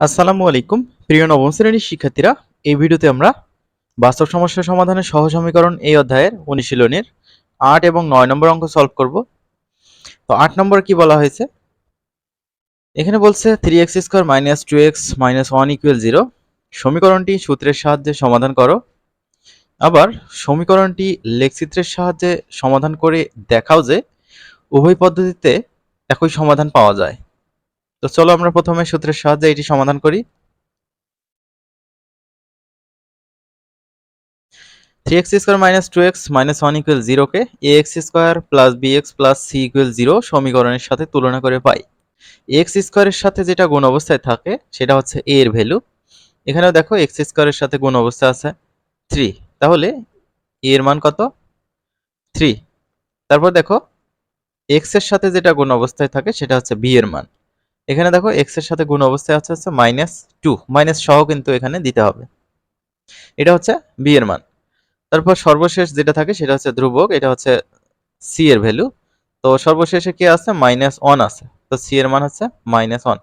আসসালামু আলাইকুম। প্রিয় নবম শ্রেণির শিক্ষার্থীরা, এই ভিডিওতে আমরা বাস্তব সমস্যা সমাধানের সহ সমীকরণ এই অধ্যায়ের অনুশীলনের আট এবং নয় নম্বর অঙ্ক সলভ করব। তো আট নম্বর কি বলা হয়েছে? এখানে বলছে three x square minus two x minus one equal zero সমীকরণটি সূত্রের সাহায্যে সমাধান করো। আবার সমীকরণটি লেখচিত্রের সাহায্যে সমাধান করে দেখাও যে উভয় পদ্ধতিতে একই সমাধান পাওয়া যায়। তো চলো আমরা প্রথমে সূত্রের সাহায্যে এটি সমাধান করি। Three x square minus two x minus one equal জিরোকে a x square plus b x plus c equal zero সমীকরণের সাথে তুলনা করে পাই। এক্স স্কোয়ারের সাথে যেটা গুণ অবস্থায় থাকে, সেটা হচ্ছে এ এর ভ্যালু এখানেও দেখো এক্স স্কোয়ারের সাথে গুণ অবস্থায় আছে থ্রি তাহলে এ এর মান কত? থ্রি তারপর দেখো এক্সের সাথে যেটা গুণ অবস্থায় থাকে, সেটা হচ্ছে বি এর মান। এখানে দেখো এক্সের সাথে গুণ অবস্থায় আছে হচ্ছে মাইনাস টু মাইনাস সহ কিন্তু এখানে দিতে হবে। এটা হচ্ছে বি এর মান। তারপর সর্বশেষ যেটা থাকে সেটা হচ্ছে ধ্রুবক, এটা হচ্ছে সি এর ভ্যালু তো সর্বশেষে কি আছে? মাইনাস ওয়ান আছে। তো সি এর মান হচ্ছে মাইনাস ওয়ান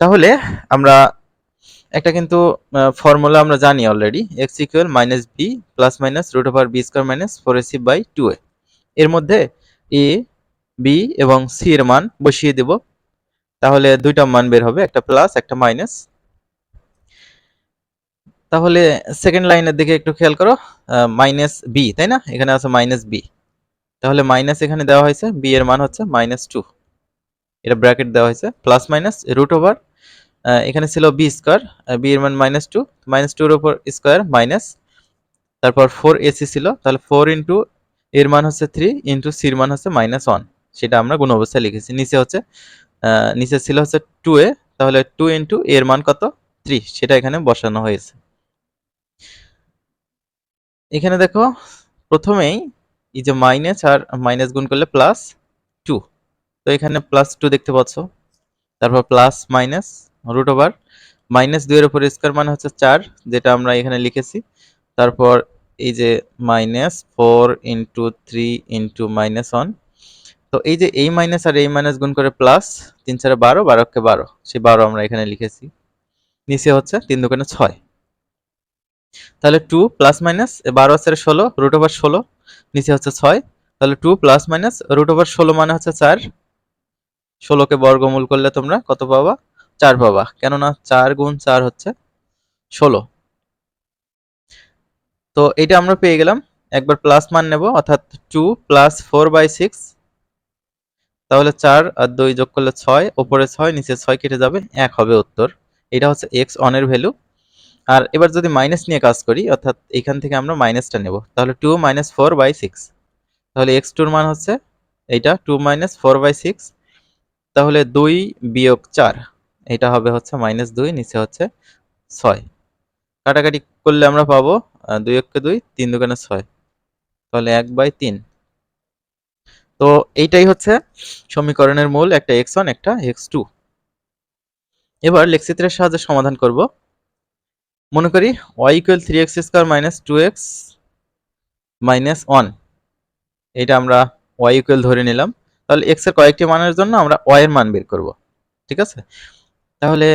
তাহলে আমরা একটা কিন্তু ফর্মুলা আমরা জানি already x equal minus b plus minus root over b square minus four ac by two a এর মধ্যে এ বি এবং সি এর মান বসিয়ে দেব। তাহলে দুইটা মান বের হবে, একটা প্লাস একটা মাইনাস তাহলে সেকেন্ড লাইনের দিকে একটু খেয়াল করো মাইনাস বি তাই না? এখানে আছে মাইনাস বি তাহলে মাইনাস এখানে দেওয়া হয়েছে বি এর মান হচ্ছে মাইনাস টু এটা ব্র্যাকেট দেওয়া হয়েছে প্লাস মাইনাস রুট ওভার এখানে ছিল বি স্কোয়ার বি এর মান মাইনাস টু মাইনাস টুর ওপর স্কোয়ার মাইনাস তারপর ফোর এসি ছিল, তাহলে ফোর ইন্টু এর মান হচ্ছে থ্রি ইন্টু সির মান হচ্ছে মাইনাস ওয়ান সেটা আমরা গুণ অবস্থায় লিখেছি। নিচে হচ্ছে নিচে ছিল হচ্ছে টু এ, তাহলে টু ইন্টু এর মান কত? থ্রি সেটা এখানে বসানো হয়েছে। এখানে দেখো, প্রথমেই এই যে মাইনাস আর মাইনাস গুণ করলে প্লাস টু তো এখানে প্লাস টু দেখতে পাচ্ছ। তারপর plus minus root over minus দুইয়ের উপর স্কোয়ার মানে হচ্ছে চার, যেটা আমরা এখানে লিখেছি। তারপর এই যে minus four into three into minus one তো এই যে এই মাইনাস আর এই মাইনাস গুণ করে প্লাস তিন চারে বারো বারোকে বারো। সেই বারো আমরা এখানে লিখেছি। নিচে হচ্ছে তিন দোকানে ছয়। তাহলে টু প্লাস মাইনাস বারো আছে ষোলো রুট ওভার ষোলো, নিচে হচ্ছে ছয়। তাহলে two plus minus root over ষোলো মানে হচ্ছে চার। ষোলোকে বর্গমূল করলে তোমরা কত পাবা? চার পাবা। কেননা চার গুণ চার হচ্ছে ষোলো। তো এটা আমরা পেয়ে গেলাম। একবার প্লাস মান নেব, অর্থাৎ two plus four by six তাহলে চার আর দুই যোগ করলে ছয়, ওপরে ছয়, নিচে ছয় কেটে যাবে, এক হবে উত্তর। এটা হচ্ছে এক্স অনের ভ্যালু আর এবার যদি মাইনাস নিয়ে কাজ করি, অর্থাৎ এখান থেকে আমরা মাইনাসটা নেব, তাহলে two minus four by six তাহলে এক্স টুর মান হচ্ছে এইটা two minus four by six তাহলে দুই বিয়োগ চার, এটা হবে হচ্ছে মাইনাস দুই, নিচে হচ্ছে ছয়। কাটাকাটি করলে আমরা পাবো দুই এককে দুই, তিন দোকানে ছয়। তাহলে এক বাই তিন। তো এইটাই হচ্ছে সমীকরণের মূল, একটা এক্স ওয়ান একটা এক্স টু এবার লেখচিত্রের সাহায্যে সমাধান করব। মনে করি y equal three x square minus two x minus one এটা আমরা ওয়াই ইকুয়াল ধরে নিলাম। তাহলে এক্সের কয়েকটি মানের জন্য আমরা ওয়াই এর মান বের করব। ঠিক আছে? তাহলে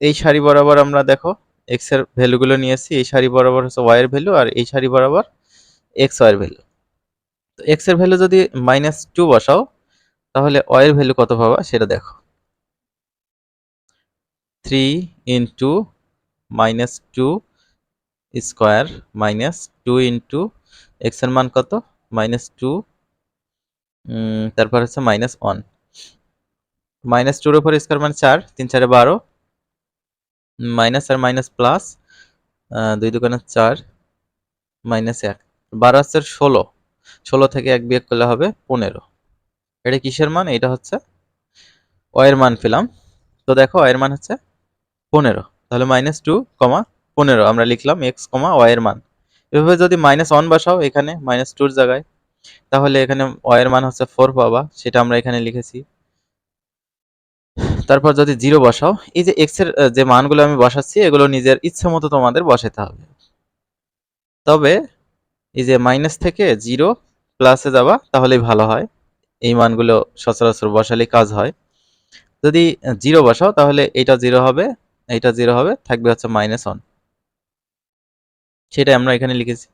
এই সারি বরাবর আমরা দেখো এক্সের ভ্যালুগুলো নিয়েছি। এই সারি বরাবর হচ্ছে ওয়াই এর ভ্যালু আর এই সারি বরাবর এক্স ওয়াই এর ভ্যালু এক্সের ভ্যালু যদি মাইনাস টু বসাও, তাহলে ওয়াই এর ভ্যালু কত পাবা সেটা দেখো। Three into minus two square minus two into এক্সের মান কত? মাইনাস টু তারপর হচ্ছে মাইনাস ওয়ান মাইনাস টুর উপর স্কোয়ার মানে চার, তিন চারে বারো। মাইনাস আর মাইনাস প্লাস দুই দোকানে চার মাইনাস এক। বারো হচ্ছে ষোলো। ষোলো থেকে এক বিয়োগ করলে হবে পনেরো। এটা কিসের মান? এটা হচ্ছে ওয়ের মান পেলাম। তো দেখো ওয়ের মান হচ্ছে পনেরো। তাহলে মাইনাস টু কমা পনেরো। আমরা লিখলাম এক্স কমা ওয়ের মান। এভাবে যদি মাইনাস ওয়ান বসাও এখানে মাইনাস টুর জায়গায়, তাহলে এখানে ওয়ের মান হচ্ছে ফোর পাবা। সেটা আমরা এখানে লিখেছি। তারপর যদি জিরো বসাও, এই যে এক্সের যে মানগুলো আমি বসাচ্ছি, এগুলো নিজের ইচ্ছে মতো তোমাদের বসাতে হবে। তবে এই যে মাইনাস থেকে জিরো প্লাসে যাবা, তাহলেই ভালো হয়। এই মানগুলো সচরাচর বসালেই কাজ হয়। যদি জিরো বসাও, তাহলে এটা জিরো হবে, এটা জিরো হবে, থাকবে হচ্ছে মাইনাস ওয়ান সেটাই আমরা এখানে লিখেছি।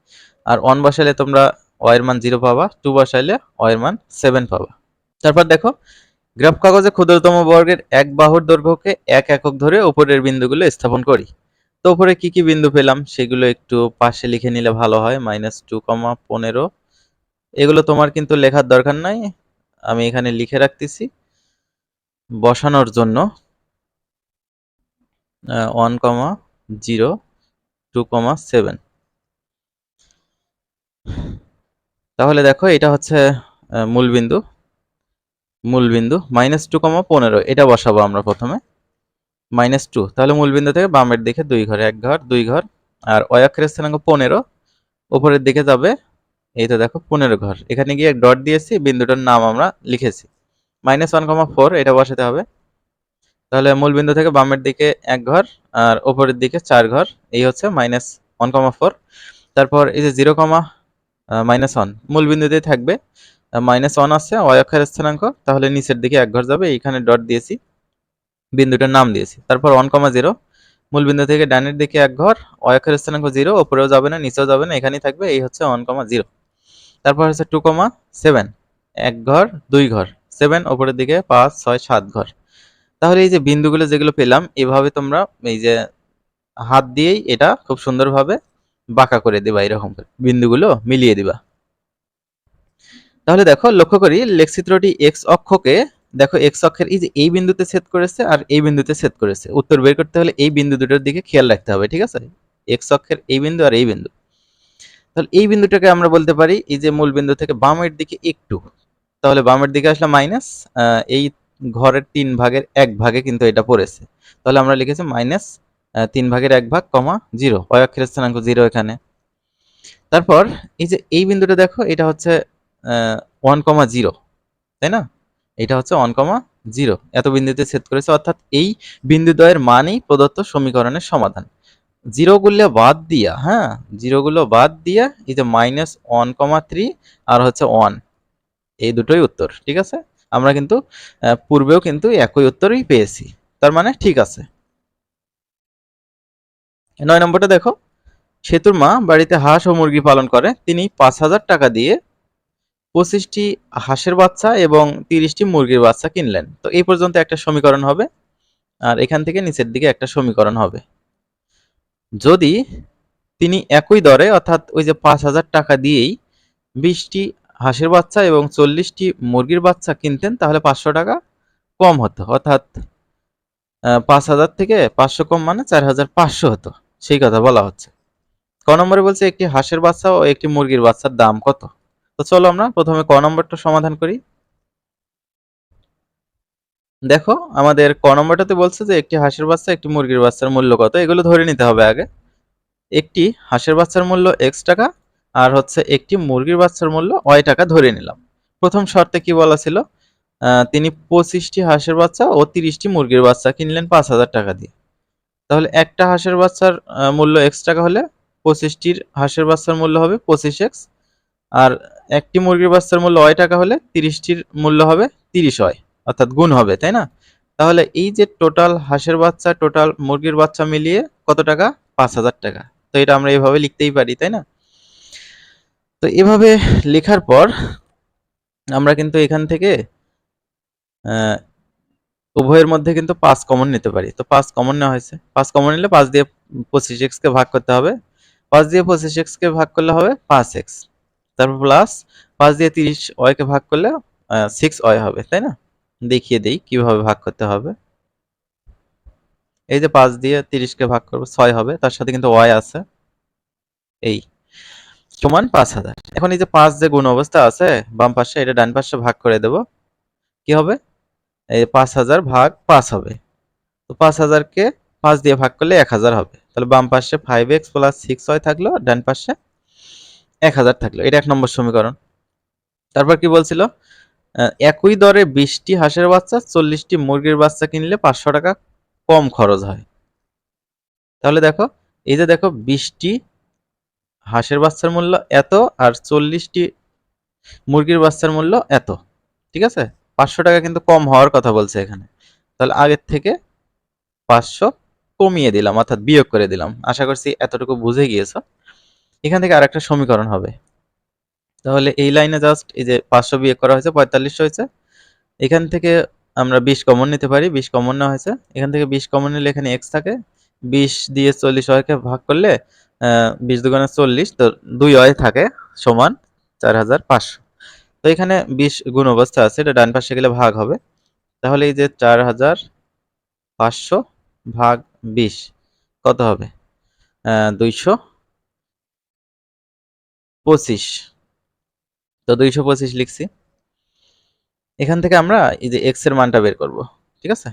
আর ওয়ান বসাইলে তোমরা ওয়ের মান জিরো পাবা টু বসাইলে ওয়ের মান সেভেন পাবা। তারপর দেখো, গ্রাফ কাগজে ক্ষুদ্রতম বর্গের এক বাহুর দৈর্ঘ্যকে এক একক ধরে উপরের বিন্দুগুলো স্থাপন করি। তো উপরে কি কি বিন্দু পেলাম সেগুলো একটু পাশে লিখে নিলে ভালো হয় মাইনাস টু কমা পনেরো। এগুলো তোমার কিন্তু লেখার দরকার নাই, আমি এখানে লিখে রাখতেছি বসানোর জন্য। One comma zero two comma seven তাহলে দেখো এটা হচ্ছে মূল বিন্দু মূল বিন্দু মাইনাস টু কমা পনেরো, এটা বসাবো আমরা প্রথমে। Minus two. তাহলে মূল বিন্দু থেকে বামের দিকে দুই ঘর, এক ঘর, দুই ঘর, আর অয়াক্ষের স্থানাঙ্ক পনেরো। উপরের দিকে যাবে, এই তো দেখো পনেরো ঘর। এখানে গিয়ে ডট দিয়েছি, বিন্দুটার নাম আমরা লিখেছি। মাইনাস ওয়ান কমা ফোর, এটা বসাতে হবে। তাহলে মূল বিন্দু থেকে বামের দিকে এক ঘর, আর ওপরের দিকে চার ঘর, এই হচ্ছে মাইনাস ওয়ান কমা ফোর। তারপর এই যে জিরো কমা মাইনাস ওয়ান মূল বিন্দুতেই থাকবে মাইনাস ওয়ান আসছে অক্ষের স্থানাঙ্ক, তাহলে নিচের দিকে এক ঘর যাবে, এইখানে ডট দিয়েছি। বিন্দুটার নাম দিয়েছি। তারপর ওয়ান কমা জিরো মূল বিন্দু থেকে ডানের দিকে এক ঘর অক্ষের স্থানাঙ্ক জিরো ওপরেও যাবে না, নিচেও যাবে না, এখানেই থাকবে, এই হচ্ছে ওয়ান কমা জিরো তারপর হচ্ছে টু কমা সেভেন এক ঘর, দুই ঘর সেভেন ওপরের দিকে পাঁচ, ছয়, সাত ঘর। তাহলে এই যে বিন্দুগুলো যেগুলো পেলাম, এভাবে তোমরা এই যে হাত দিয়েই এটা খুব সুন্দরভাবে বাঁকা করে দিবা, এরকম করে বিন্দুগুলো মিলিয়ে দিবা। তাহলে দেখো, লক্ষ্য করি, লেখচিত্রটি এক্স অক্ষকে দেখো এক্স অক্ষের এই যে এই বিন্দুতে ছেদ করেছে আর এই বিন্দুতে ছেদ করেছে। উত্তর বের করতে হলে এই বিন্দু দুটোর দিকে খেয়াল রাখতে হবে, ঠিক আছে? এক্স অক্ষের এই বিন্দু আর এই বিন্দু। তাহলে এই বিন্দুটাকে আমরা বলতে পারি, এই যে মূল বিন্দু থেকে বামের দিকে একটু। তাহলে বামের দিকে আসলে মাইনাস এই ঘরের তিন ভাগের এক ভাগে কিন্তু এটা পড়েছে। তাহলে আমরা লিখেছি মাইনাস তিন ভাগের এক ভাগ, কমা জিরো। অয় অক্ষের স্থানাঙ্ক জিরো এখানে। তারপর এই যে এই বিন্দুটা দেখো, এটা হচ্ছে ওয়ান কমা জিরো, তাই না? এটা হচ্ছে ওয়ান কমা জিরো এত বিন্দুতে ছেদ করেছে, অর্থাৎ এই বিন্দুদ্বয়ের মানই প্রদত্ত সমীকরণের সমাধান। জিরোগুলো বাদ দিয়া হ্যাঁ? জিরোগুলো বাদ দিয়া এই যে মাইনাস ওয়ান কমা থ্রি আর হচ্ছে ওয়ান এই দুটোই উত্তর, ঠিক আছে? আমরা কিন্তু পূর্বেও কিন্তু একই উত্তরই পেয়েছি। তার মানে ঠিক আছে। নয় নম্বরটা দেখো। সেতুর মা বাড়িতে হাঁস ও মুরগি পালন করে, তিনি পাঁচ হাজার টাকা দিয়ে পঁচিশটি হাঁসের বাচ্চা এবং তিরিশটি মুরগির বাচ্চা কিনলেন। তো এই পর্যন্ত একটা সমীকরণ হবে, আর এখান থেকে নিচের দিকে একটা সমীকরণ হবে। যদি তিনি একই দরে, অর্থাৎ ওই যে পাঁচ হাজার টাকা দিয়েই বিশটি হাঁসের বাচ্চা এবং চল্লিশটি মুরগির বাচ্চা কিনতেন, তাহলে পাঁচশো টাকা কম হতো। অর্থাৎ পাঁচ হাজার থেকে পাঁচশো কম মানে চার হাজার পাঁচশো হতো, সেই কথা বলা হচ্ছে। ক নম্বরে বলছে, একটি হাঁসের বাচ্চা ও একটি মুরগির বাচ্চার দাম কত? তো চলো আমরা প্রথমে ক নম্বরটা সমাধান করি। দেখো, আমাদের ক নম্বরটাতে বলছে যে, একটি হাঁসের বাচ্চা একটি মুরগির বাচ্চার মূল্য কত? এগুলো ধরে নিতে হবে আগে। একটি হাঁসের বাচ্চার মূল্য এক্স টাকা, আর হচ্ছে একটি মুরগির বাচ্চার মূল্য ওয়াই টাকা ধরে নিলাম। প্রথম শর্তে কি বলা ছিল? তিনি পঁচিশটি হাঁসের বাচ্চা ও তিরিশটি মুরগির বাচ্চা কিনলেন পাঁচ হাজার টাকা দিয়ে। তাহলে একটা হাঁসের বাচ্চার মূল্য এক্স টাকা হলে পঁচিশটির হাঁসের বাচ্চার মূল্য হবে পঁচিশ এক্স আর একটি মুরগির বাচ্চার মূল্য ওয়াই টাকা হলে তিরিশটির মূল্য হবে তিরিশ ওয়াই অর্থাৎ গুণ হবে, তাই না? তাহলে এই যে টোটাল হাঁসের বাচ্চা টোটাল মুরগির বাচ্চা মিলিয়ে কত টাকা? পাঁচ হাজার টাকা। তো এটা আমরা এভাবে লিখতেই পারি, তাই না? তো এভাবে লেখার পর আমরা কিন্তু এখান থেকে উভয়ের মধ্যে কিন্তু পাঁচ কমন নিতে পারি। তো পাঁচ কমন নেওয়া হয়েছে। পাঁচ কমন নিলে পাঁচ দিয়ে পঁচিশ এক্সকে ভাগ করতে হবে। পাঁচ দিয়ে পঁচিশ এক্সকে ভাগ করলে হবে পাঁচ এক্স তারপর প্লাস পাঁচ দিয়ে তিরিশ ওয়াইকে ভাগ করলে সিক্স ওয়াই হবে, তাই না? দেখিয়ে দিই কীভাবে ভাগ করতে হবে। এই যে পাঁচ দিয়ে তিরিশকে ভাগ করব, ছয় হবে, তার সাথে কিন্তু ওয়াই আছে। এই সমান পাঁচ হাজার। এখন এই যে পাঁচ যে গুণ অবস্থা আছে, বাম পাশে, এটা ডান পাশে ভাগ করে দেব। কি হবে? এই পাঁচ হাজার ভাগ পাঁচ হবে। তো পাঁচ হাজারকে পাঁচ দিয়ে ভাগ করলে এক হাজার হবে। তাহলে বাম পাশে five x plus six y থাকল, ডান পাশে এক হাজার থাকল। এটা এক নম্বর সমীকরণ। তারপর কি বলছিল? একই দরে বিশটি হাঁসের বাচ্চা, চল্লিশটি মুরগির বাচ্চা কিনলে পাঁচশো টাকা কম খরচ হয়। তাহলে দেখো, এই যে দেখো, বিশটি হাঁসের বাচ্চার মূল্য এত আর চল্লিশটি মুরগির বাচ্চার মূল্য এত। ঠিক আছে? পাঁচশো টাকা কিন্তু কম হওয়ার কথা বলছে এখানে। তাহলে আগের থেকে পাঁচশো কমিয়ে দিলাম, অর্থাৎ বিয়োগ করে দিলাম। আশা করছি এতটুকু বুঝে গিয়েছ। এখান থেকে আরেকটা সমীকরণ হবে। তাহলে এই লাইনে জাস্ট এই যে পাঁচশো বিয়োগ করা হয়েছে, পঁয়তাল্লিশশো হয়েছে। এখান থেকে আমরা বিশ কমন নিতে পারি, বিশ কমন নেওয়া হয়েছে। এখান থেকে বিশ কমন নিলে এখানে এক্স থাকে। বিশ দিয়ে চল্লিশ অয়কে ভাগ করলে বিশ দুগুণে চল্লিশ, তো দুই অয় থাকে সমান চার হাজার পাঁচশো। তো এখানে বিশ গুণ অবস্থা আছে, এটা ডান পাশে গেলে ভাগ হবে। তাহলে এই যে চার হাজার পাঁচশো ভাগ বিশ, কত হবে? দুইশো। পঁচিশ। তো দুইশো পঁচিশ লিখছি। এখান থেকে আমরা এই যে এক্সের মানটা বের করব ঠিক আছে?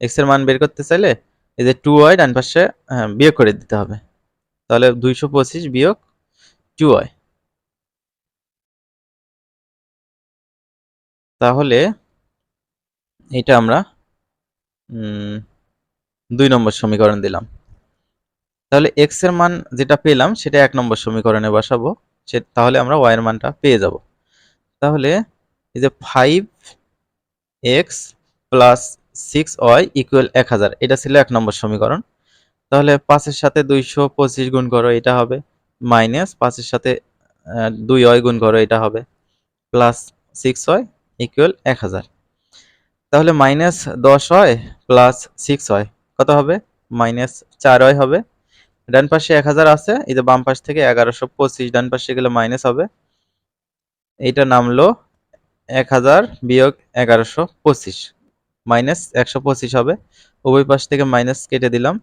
এক্সের মান বের করতে চাইলে এই যে টু ওয়াই ডান পাশে হ্যাঁ, বিয়োগ করে দিতে হবে। তাহলে দুইশো পঁচিশ বিয়োগ টু ওয়াই তাহলে এটা আমরা দুই নম্বর সমীকরণ দিলাম। তাহলে এক্সের মান যেটা পেলাম সেটা এক নম্বর সমীকরণে বসাবো। সে তাহলে আমরা ওয়াই এর মানটা পেয়ে যাব। তাহলে এই যে five x plus six y equal এক হাজার, এটা ছিল এক নম্বর সমীকরণ। তাহলে পাঁচের সাথে দুইশো পঁচিশ গুণ করো, এটা হবে মাইনাস পাঁচের সাথে দুই ওয়াই গুণ করো, এটা হবে প্লাস সিক্স ওয়াই ইকুয়াল এক হাজার। তাহলে মাইনাস দশ হয় প্লাস সিক্স হয় কত হবে? মাইনাস চার হয় হবে। ডান পাশে এক হাজার আছে, এই যে বাম পাশ থেকে এগারোশো পঁচিশ, ডান পাশে গেলে মাইনাস হবে। এইটা নামলো এক হাজার বিয়োগ এগারোশো পঁচিশ মাইনাস একশো পঁচিশ হবে। উভয় পাশ থেকে মাইনাস কেটে দিলাম।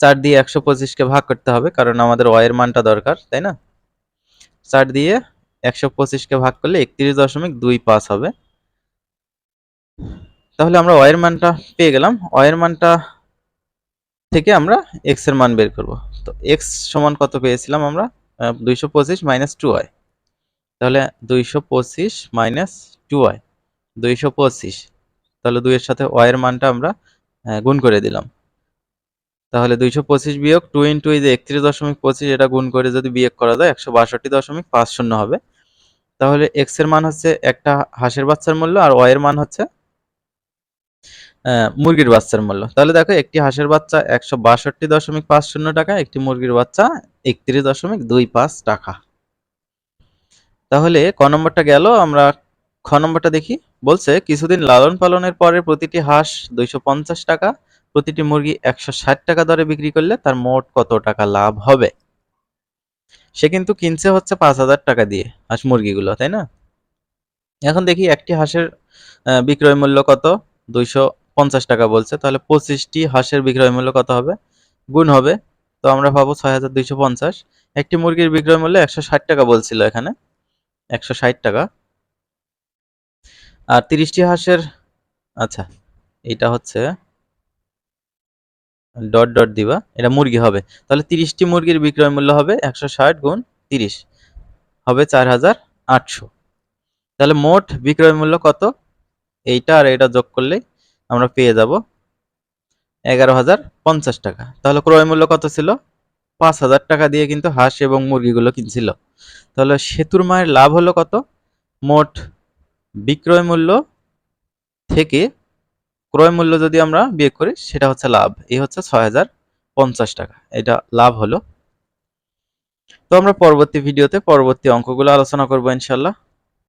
চার দিয়ে একশো পঁচিশকে ভাগ করতে হবে, কারণ আমাদের ওয়ের মানটা দরকার, তাই না? চার দিয়ে একশো পঁচিশকে ভাগ করলে একত্রিশ দশমিক দুই পাঁচ হবে। তাহলে আমরা ওয়ের মানটা পেয়ে গেলাম। ওয়ের মানটা থেকে আমরা এক্সের মান বের করব। তো এক্স সমান কত পেয়েছিলাম আমরা? দুইশো পঁচিশ মাইনাস টু ওয়াই তাহলে দুইশো পঁচিশ মাইনাস টু ওয়াই দুইশো পঁচিশ। তাহলে দুইয়ের সাথে ওয়াইয়ের মানটা আমরা গুণ করে দিলাম। তাহলে দুইশো পঁচিশ বিয়োগ টু ইন্টু এই যে একত্রিশ দশমিক পঁচিশ, এটা গুণ করে যদি বিয়োগ করা যায়, একশো বাষট্টি দশমিক পাঁচ শূন্য হবে। তাহলে এক্সের মান হচ্ছে একটা হাঁসের বাচ্চার মূল্য আর ওয়াইয়ের মান হচ্ছে মুরগির বাচ্চার মূল্য। তাহলে দেখো, একটি হাঁসের বাচ্চা একশো বাষট্টি দশমিক পাঁচ শূন্য টাকা, একটি মুরগির বাচ্চা একত্রিশ দশমিক দুই পাঁচ টাকা। তাহলে ক নম্বরটা গেল, আমরা খ নম্বরটা দেখি। বলছে, কিছুদিন লালন পালনের পরে প্রতিটি হাঁস দুইশো পঞ্চাশ টাকা, প্রতিটি মুরগি একশো ষাট টাকা দরে বিক্রি করলে তার মোট কত টাকা লাভ হবে? সে কিন্তু কিনছে হচ্ছে পাঁচ হাজার টাকা দিয়ে হাঁস মুরগিগুলো, তাই না? এখন দেখি, একটি হাঁসের বিক্রয় মূল্য কত? দুইশো পঞ্চাশ টাকা বলছে, তাহলে পঁচিশটি হাঁসের বিক্রয় মূল্য কত হবে? গুণ হবে, তো আমরা পাবো ছয় হাজার দুইশো পঞ্চাশ। একটি মুরগির বিক্রয় মূল্য একশো ষাট টাকা বলছিল এখানে, একশো ষাট টাকা। আর তিরিশটি হাঁসের আচ্ছা এটা হচ্ছে ডট ডট দিবা, এটা মুরগি হবে। তাহলে তিরিশটি মুরগির বিক্রয় মূল্য হবে একশো ষাট গুণ তিরিশ, হবে চার হাজার আটশো। তাহলে মোট বিক্রয় মূল্য কত? এইটা আর এটা যোগ করলে আমরা পেয়ে যাব এগারো হাজার পঞ্চাশ টাকা। তাহলে ক্রয় মূল্য কত ছিল? পাঁচ হাজার টাকা দিয়ে কিন্তু হাঁস এবং মুরগিগুলো কিনছিল। তাহলে সেতুর মায়ের লাভ হলো কত? মোট বিক্রয় মূল্য থেকে ক্রয় মূল্য যদি আমরা বিয়োগ করি, সেটা হচ্ছে লাভ। এই হচ্ছে ছয় হাজার পঞ্চাশ টাকা। এটা লাভ হলো। তো আমরা পরবর্তী ভিডিওতে পরবর্তী অঙ্কগুলো আলোচনা করব ইনশাল্লাহ।